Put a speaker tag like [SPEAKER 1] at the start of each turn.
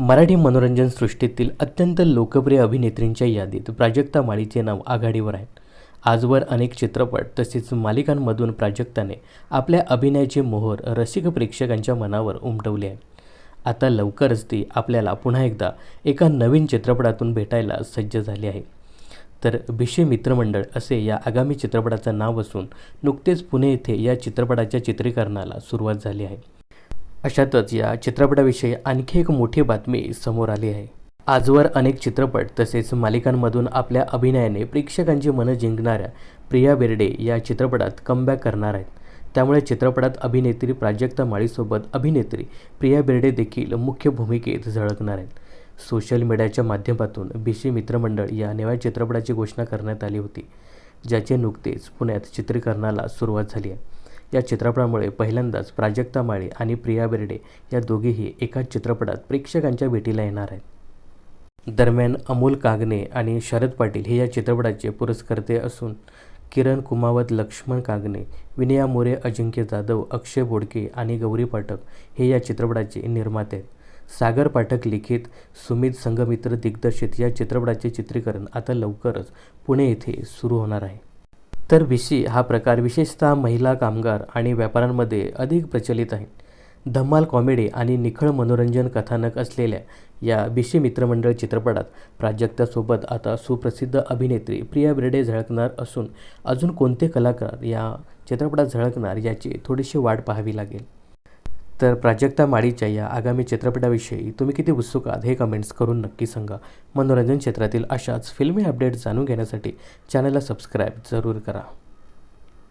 [SPEAKER 1] मराठी मनोरंजन सृष्टीतील अत्यंत लोकप्रिय अभिनेत्रींच्या यादीत प्राजक्ता माळीचे नाव आघाडीवर आहे. आजवर अनेक चित्रपट तसेच मालिकांमधून प्राजक्ताने आपल्या अभिनयाचे मोहर रसिक प्रेक्षकांच्या मनावर उमटवले आहे. आता लवकरच ती आपल्याला पुन्हा एकदा एका नवीन चित्रपटातून भेटायला सज्ज झाली आहे. तर भिशी मित्रमंडळ असे या आगामी चित्रपटाचं नाव असून नुकतेच पुणे येथे या चित्रपटाच्या चित्रीकरणाला सुरुवात झाली आहे. अशातच या चित्रपटाविषयी आणखी एक मोठी बातमी समोर आली आहे. आजवर अनेक चित्रपट तसेच मालिकांमधून आपल्या अभिनयाने प्रेक्षकांची मनं जिंकणाऱ्या प्रिया बेर्डे या चित्रपटात कमबॅक करणार आहेत. त्यामुळे चित्रपटात अभिनेत्री प्राजक्ता माळीसोबत अभिनेत्री प्रिया बेर्डे देखील मुख्य भूमिकेत झळकणार आहेत. सोशल मीडियाच्या माध्यमातून बीसी मित्रमंडळ या नव्या चित्रपटाची घोषणा करण्यात आली होती ज्याचे नुकतेच पुण्यात चित्रीकरणाला सुरुवात झाली आहे. या चित्रपटामुळे पहिल्यांदाच प्राजक्ता माळी आणि प्रिया बेर्डे या दोघीही एकाच चित्रपटात प्रेक्षकांच्या भेटीला येणार आहेत. दरम्यान अमोल कागणे आणि शरद पाटील हे या चित्रपटाचे पुरस्कर्ते असून किरण कुमावत लक्ष्मण कागणे विनया मोरे अजिंक्य जाधव अक्षय बोडके आणि गौरी पाठक हे या चित्रपटाचे निर्माते आहेत. सागर पाठक लिखित सुमित संगमित्र दिग्दर्शित या चित्रपटाचे चित्रीकरण आता लवकरच पुणे येथे सुरू होणार आहे. तर भिशी हा प्रकार विशेषतः महिला कामगार आणि व्यापाऱ्यांमध्ये अधिक प्रचलित आहे. धम्माल कॉमेडी आणि निखळ मनोरंजन कथानक असलेल्या या भिशी मित्रमंडळ चित्रपटात प्राजक्तासोबत आता सुप्रसिद्ध अभिनेत्री प्रिया बिर्डे झळकणार असून अजून कोणते कलाकार या चित्रपटात झळकणार याची थोडीशी वाट पाहावी लागेल. तर प्राजक्ता माळीच्या या आगामी चित्रपटाविषयी तुम्ही किती उत्सुक आहात हे कमेंट्स करून नक्की सांगा. मनोरंजन क्षेत्रातील अशाच फिल्मी अपडेट जाणून घेण्यासाठी चॅनलला सबस्क्राईब जरूर करा.